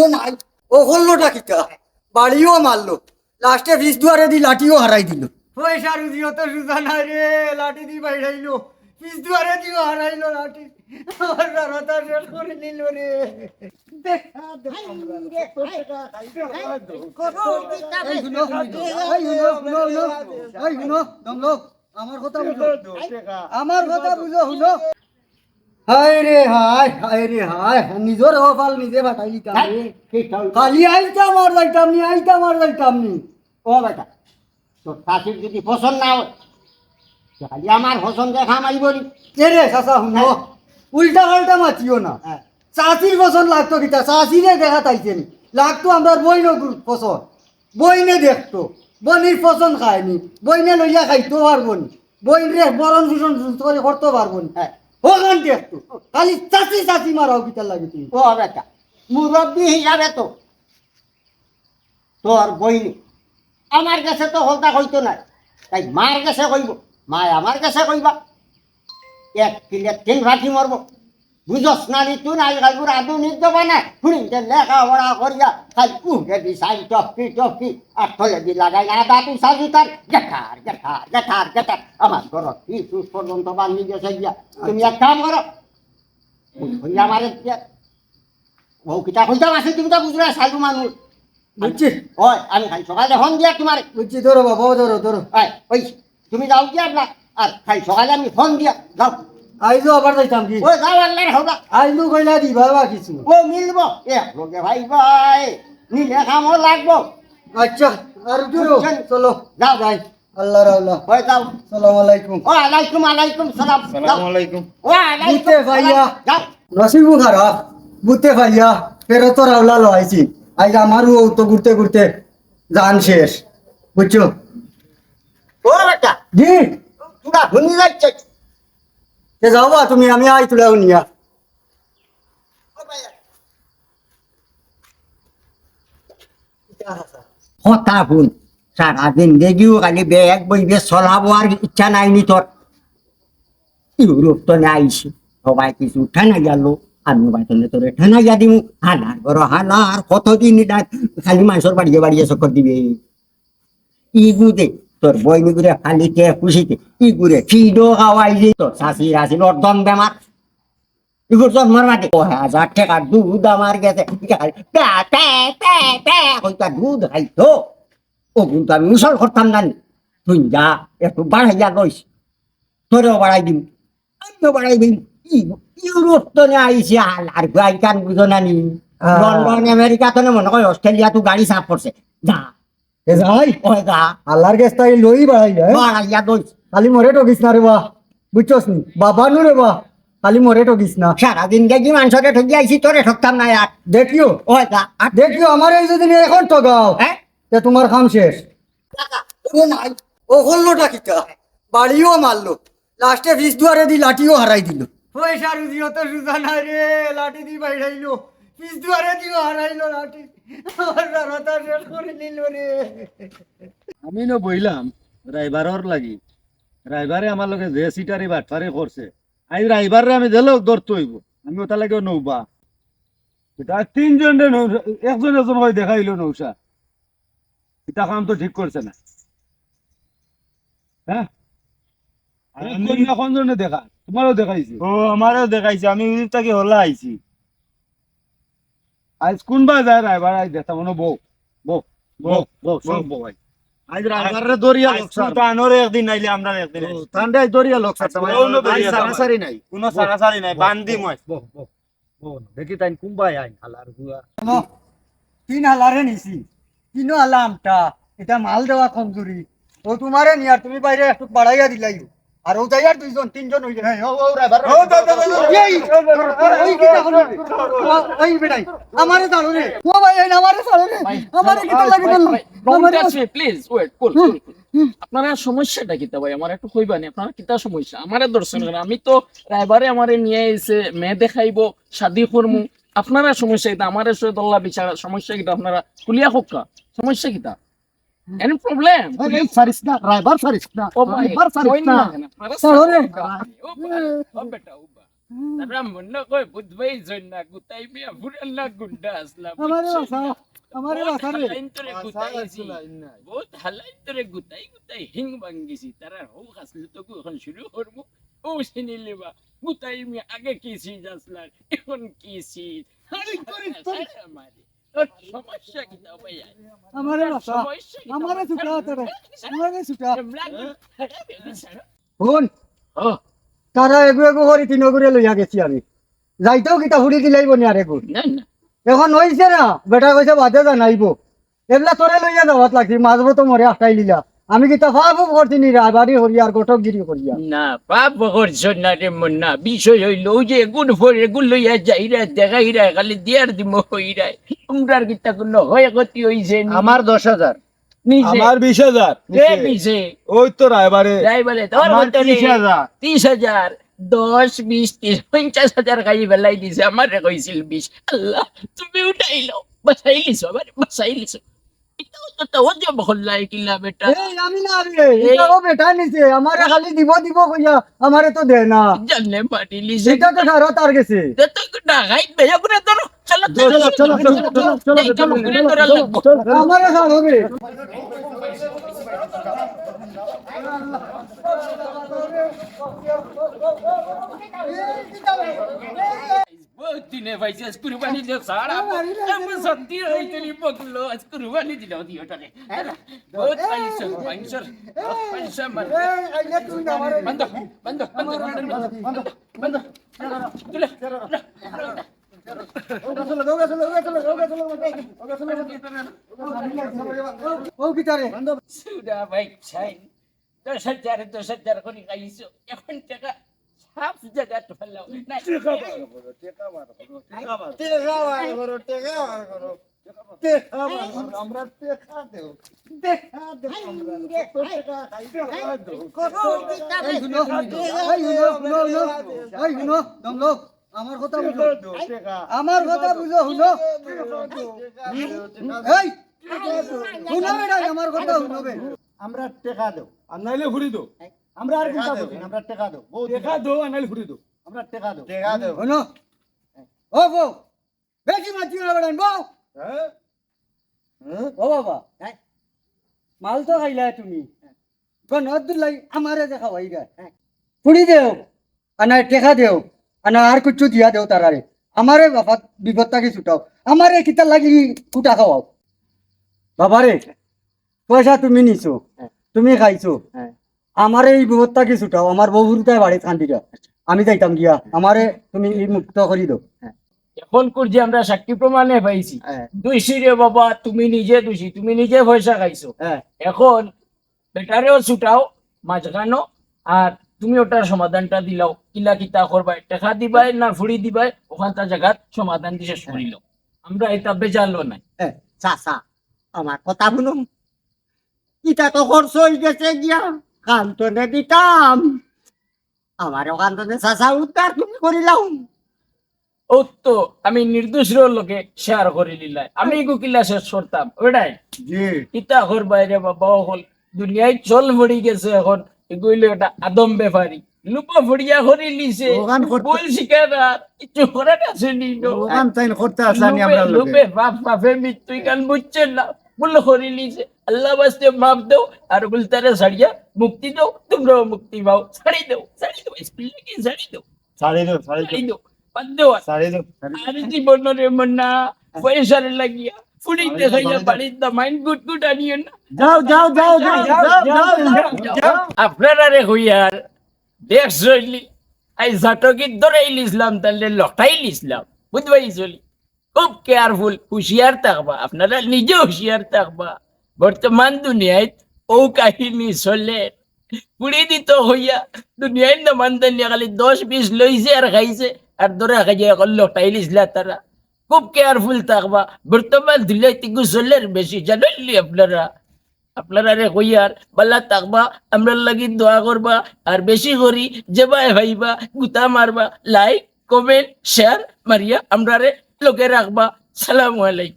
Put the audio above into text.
ও মাই ও হল্লোটা কিটা বাড়িও মারলো। লাস্টে বিষ দুয়ারে দি লাঠিও হারাই দিল। পয়সা রুজি অত সুজা নাই রে লাঠি দি বাইরাইলো বিষ দুয়ারে দিও হারাইলো লাঠি। রাতা শেষ করে নিল রে। আমার কথা বুঝো। আমার কথা বুঝো শুনো। হায় রে হায় হায় রে হায় নিজের হফাল নিজে বাটাইলি খালি আইতাম আর যাইতাম নি আইতাম আর যাইতাম নি। ও বেটা তোর শাশুর যদি পছন্দ না হয় খালি আমার পছন্দ দেখা মারিব নি কে রে চাচা শুনো উল্টা পাল্টা মাতিও না। হ্যাঁ। চাষির পছন্দ লাগতো কিতা? চাষিরে দেখা তাইছেন লাগতো আমার বইন পছন্দ। বইনে দেখতো। বনির পছন্দ খায়নি। বইনে লইয়া খাইতো পারব নি। বইন রে বরণ ভূষণ করে করতে পারব নি। হ্যাঁ। ওখান দেখতো খালি চাষি চাষি মারাও কিতা লাগে তুমি। ও বেটা মুরব্বী হিসাবে তো। তোর বইনি। আমার কাছে তো হলতা কইতো না। তাই মার কাছে কইব। মায় আমার কইবা। এক কিলে তিন ভাটি মরব। বুঝস না নি তুই আজকালপুর আধুনিক জমানা শুনিতে লেখাপড়া করিয়া উঠে দি সাইন টপকি টপকি আর থলে দি লাগাই না দাঁতু সাজু তার। গেঠার গেঠার গেঠার গেঠার। আমার ঘর কি সুস পর্যন্ত বান্ধি গেছে গিয়া। তুমি এক কাম করো হইয়া মারে বউ কিতা কইতাম আছে তুমি তো বুঝলে সাধু মানুষ। বুঝছি। ওই আমি খালি সকালে ফোন দিয়া তোমার। বুঝছি ধরো বাবা ধরো ধরো। ওই তুমি যাও কি না আর খালি সকালে আমি ফোন দিয়া যাও। আইজো আবার যাইতাম কি? ওই যাও আল্লাহর হবা। আইজো কইলা দিবা বা কিছু। ও মিলব। এ লোকে ভাই ভাই নিলে কামও লাগবো। আচ্ছা আর জুড়ো চলো। যাও যাই আল্লাহ আল্লাহ ওই যাও। সালাম আলাইকুম। ও আলাইকুম আলাইকুম সালাম। যাও। আলাইকুম। ও আলাইকুম বুঝতে ভাইয়া। সালাম। যাও। নসিবু খারাপ বুঝতে পাইয়া ফেরো তো রাওলা লইছি। আজ আমারও তো ঘুরতে ঘুরতে জান শেষ। বুঝছ? ও বেটা। জি। তোরা শুনি যাচ্ছে সে যাও বা তুমি, আমি আই তুলে নিয়া কথা শুন, সারা জিন্দগিও খালি বেগ বইবে চলাবো আর ইচ্ছা নাই নি তোর। ইউরোপ তো আইছি সবাই কিছু ঠানা গেল আমি বাইতলে তোরে ঠানা গিয়া দিমু। হালার ঘর হালা আর কতদিন খালি মানুষের বাড়িয়ে বাড়িয়ে চক্কর দিবে। ইগুতে তোর বইনি গুরে খালিতে খুশিতে। ইগুরে ফিডো খাওয়াই যে তোর শাশি রাশি দম বেমার। ইগুর জন্মর মাটি ও হাজার টাকা দুধ আমার গেছে। ইটা খালি প্যা প্যা প্যা প্যা কইতা দুধ খাইতো ও কিন্তু আমি মুসল করতাম না তুই যা একটু বাড়াইয়া লইস তোরেও বাড়াই দিম। আমিও বাড়াই দিম। ইউরোপ তো নে আইসি আর আর গাই কান বুঝো না নি। লন্ডন আমেরিকা তো নে মনে হয় অস্ট্রেলিয়া তো গাড়ি সাফ করছে। যা। এ যাই যা আল্লাহর গেছ তাই লই বাড়াই যায় বাড়াইয়া খালি মরে টকিস না রে বা বুঝছস নি? বাবা নু রে বা খালি মরে টকিস না। সারাদিন দেখি মানুষকে ঠকি আইসি তোরে ঠকতাম না আর। দেখিও যা আর দেখিও আমার এই যদি এখন ঠগাও হ্যাঁ? তোমার কাম শেষ। ও মাই ও হল্লোটা কিটা বাড়িও মারলো লাস্টে বিষ দুয়ারে দি লাঠিও হারাই দিল। পয়সা রুজি অত সুজা নাই রে লাঠি দি বাইরাইলো বিষ দুয়ারে দিও হারাইলো লাঠি। আমি ন বইলাম রাইবারর লাগি। রাইবারে আমার লগে যে সিটারি বাটপারে করছে। আই রাইবারে আমি দিলেও ধরতে হইব আমি ওটা লাগে নৌবা। এটা তিনজন নৌ- একজন একজন হয় দেখাইল নৌসা। এটা কাম তো ঠিক করছে না। হ্যাঁ? দেখা? তোমারও দেখাইছি? ও আমারও দেখাইছে আমি তাকে হলা আইছি। আজ কোনবা যায় রাইবার আজ দেখা মনে বউ। বউ বউ বউ সব বউ আজ আজ রাইবারে দরিয়া লোকসান। তো আনোর একদিন নাইলে আমরা একদিন আইছি। আজ দরিয়া লোকসান। কোনো আজ সারাসারি নাই। কোনো সারাসারি নাই বান্দি মই। বহ বহ বহ দেখি তাই কুম্বাই আইন হালার গুয়া। তিন হালারে নিছি। তিন হালা আমটা। এটা মাল দেওয়া কমজুরি। ও তোমারে নিয়ার তুমি বাইরে একটু বাড়াইয়া দিলাই আর ও দুইজন তিনজন ও রাইবার ও, এই, হলো? বেটাই আমারে রে। ও ভাই এই আমারে রে। আমারে লাগি. আপনারা সমস্যাটা কিতা ভাই? আমার একটু কইবানি আপনারা কিতা সমস্যা? আমারে দর্শন করেন আমি তো রাইবারে আমারে নিয়ে এসে মেয়ে দেখাইবো শাদি করমু। আপনারা সমস্যা কিতা? আমারে সহিত আল্লাহ বিচার সমস্যা কিতা আপনারা? কুলিয়া হোক্কা সমস্যা কিতা? এনি প্রবলেম সারিস না রাইবার সারিস না ও ভাই রাইবার সারিস না না কেন? আপনারা ছাড়ো রে। ও বেটা ও বা তারা মনে কয় বুধবাই জন্য গুতাই মিয়া ফুরান না গুন্ডা আসলাম আমারে বাসা আমারে বাসা রে হালাইন তোরে গুতাইছি বহুত হালাইন তোরে গুতাই গুতাই হিং ভাঙ্গিছি তারা হো আসলে তো এখন শুরু করব ও চিনি লিবা গুতাই মিয়া আগে কি সিজ আসলাম এখন কি সিজ আমারে তোর সমস্যা তোরে এগু এগু করে তিন করে লইয়া গেছি আমি। যাইতেও কিতা ফুড়ি দিলাইব নি আর এগু না না। এখন হইছে না বেটা কইছে বাদে জানাইব। এগুলা তোরে লইয়া যাওয়াত লাগছি মাঝবো তো মরে আটাই লিলা। আমি কিতা ফাফু করছি নি? রাবারি হরিয়ার গটকগিরি করিয়া না পাপ করছ না রে মন্না বিষয় হইল ওই যে গুণ ফরে গুণ লইয়া যাইরা দেখাইরা খালি দিয়ার দিম হইরা। উমরার কিতা কোন হয় গতি হইছে নি। আমার দশ হাজার। আমার বিশ হাজার। নিছে। ওই তো রায়বারে বলে তোর আমার ত্রিশ হাজার। ত্রিশ হাজার দশ বিশ ত্রিশ পঞ্চাশ হাজার খাই বেলাই দিছে। আমার কইছিল বিশ। আল্লাহ তুমি উঠাইলো বাসাইলিছ আবার বাসাইলিছ এটাও তো তো যে বহল্লাই কিলা বেটা এই আমি না রে এটা ও বেটা নিছে আমারে খালি দিব দিব কইয়া আমারে তো দে না জানলে মাটি লিছে এটা তো সারা তার গেছে ডাকাই বেজা করে ধরো চলো চলো, চলো, চলো, চলো, চলো, এই চলো, করে চলো, চলো, পাইছে আজ কুরবানি দিও সারা আমি সত্যি হইতলি বকলো আজ কুরবানি দিল দিওটারে। বহুত পাইছে পাইছে পাইছে মার বন্ধ বন্ধ বন্ধ বন্ধ ও কিতারে সুরা ভাই চাই দশ হাজার দশ হাজার করে খাইছো। এখন টাকা সাত জায়গা তো ফেলাও না দমলোক আমার কথা বুঝো আমার কথা বুঝো শুনো এই শুনো বেটা আমার কথা শুনো আমরা টেকা দেও আর নাইলে ঘুরি দো আমরা আর করি আমরা টেকা দেও বহুত ঘুরি দো আমরা টেকা দেও টেকা দেও শুনো। ও বউ বেশি মাতি না বউ ও বাবা। মাল তো খাইলা তুমি। কোন অদুল্লাই আমারে দেখা ভাই রে ফুড়ি দেও আনা টেকা দেও আনা আর কিছু দিয়া দেও তারারে। আমারে বাবা বিপদটাকে ছুটাও। আমারে কিতা লাগি কুটা খাওয়াও। বাবারে পয়সা তুমি নিছো। তুমি খাইছো। আমারে এই বিপদটাকে ছুটাও আমার বহুরটাই বাড়ি কান্দিটা আমি যাইতাম গিয়া আমারে তুমি মুক্ত করি দাও। এখন করছি আমরা সাক্ষী প্রমাণে পাইছি দোষী রে বাবা তুমি নিজে দোষী তুমি নিজে পয়সা খাইছো। হ্যাঁ। এখন বেটারেও ছুটাও মাঝখানো আর তুমি ওটার সমাধানটা দিলাও। কিলা কিতা করবাই টাকা দিবাই না ফুড়ি দিবাই ওখানটা জায়গাত সমাধান দিয়ে শেষ করিল আমরা এটা বেজালো নাই। চাচা আমার কথা শুনুন। ইটা তো খরচ হয়ে গেছে গিয়া? কান্তনে দিতাম। আমার কান্তনে চাচা উদ্ধার তুমি করিলাম। ও তো আমি নির্দোষ লোকে শেয়ার করে নিলাই আমি কিলা শেষ করতাম ওটাই। ইতা ঘর বাইরে বাবা হল দুনিয়ায় চল ভরি গেছে এখন। এগুলো একটা আদম ব্যাপারি লুপা ফড়িয়া করে লিছে। বল শিকারা কিছু করার আছে নি ওখান তাই করতে আমরা লোকে। লুপে বাপ বাপের মৃত্যু গান বুঝছেন না। বল করে লিছে। আল্লাহ বাস্তে মাপ দাও আর বলতারে ছাড়িয়া মুক্তি দাও তোমরাও মুক্তি পাও ছাড়ি দাও ছাড়ি দাও স্কুল কি ছাড়ি দাও সাড়ে দেও ছাড়ি দেও বাদ দাও। সাড়ে দেও আর জীবনের মন্না পয়সার লাগিয়া ফুড়িতে খাইয়া বাড়ির দামাইন গুট গুট আনিও না যাও যাও যাও যাও যাও আপনারা রে হইয়ার দেখ চলি আই জাটকিত ধরে ইসলাম তাহলে লটাই ইসলাম বুঝবাই চলি খুব কেয়ারফুল হুঁশিয়ার থাকবা আপনারা নিজে হুঁশিয়ার থাকবা বর্তমান দুনিয়ায় ও কাহিনী চলে। পুড়ি দিত হইয়া দুনিয়ায় না মানতেন খালি দশ বিশ লইছে আর খাইছে। আর ধরে খাইছে এখন লটাই ইসলা তারা খুব কেয়ারফুল থাকবা। বর্তমান দুনিয়ায় তিগু চলে বেশি জানেনলি আপনারা আপনারা? রে কইয়ার বালা তাকবা আমরা লাগি দোয়া করবা আর বেশি করি যেবাই ভাইবা, গুতা মারবা লাইক কমেন্ট শেয়ার মারিয়া আমরা লোকে রাখবা সালামু আলাইকুম।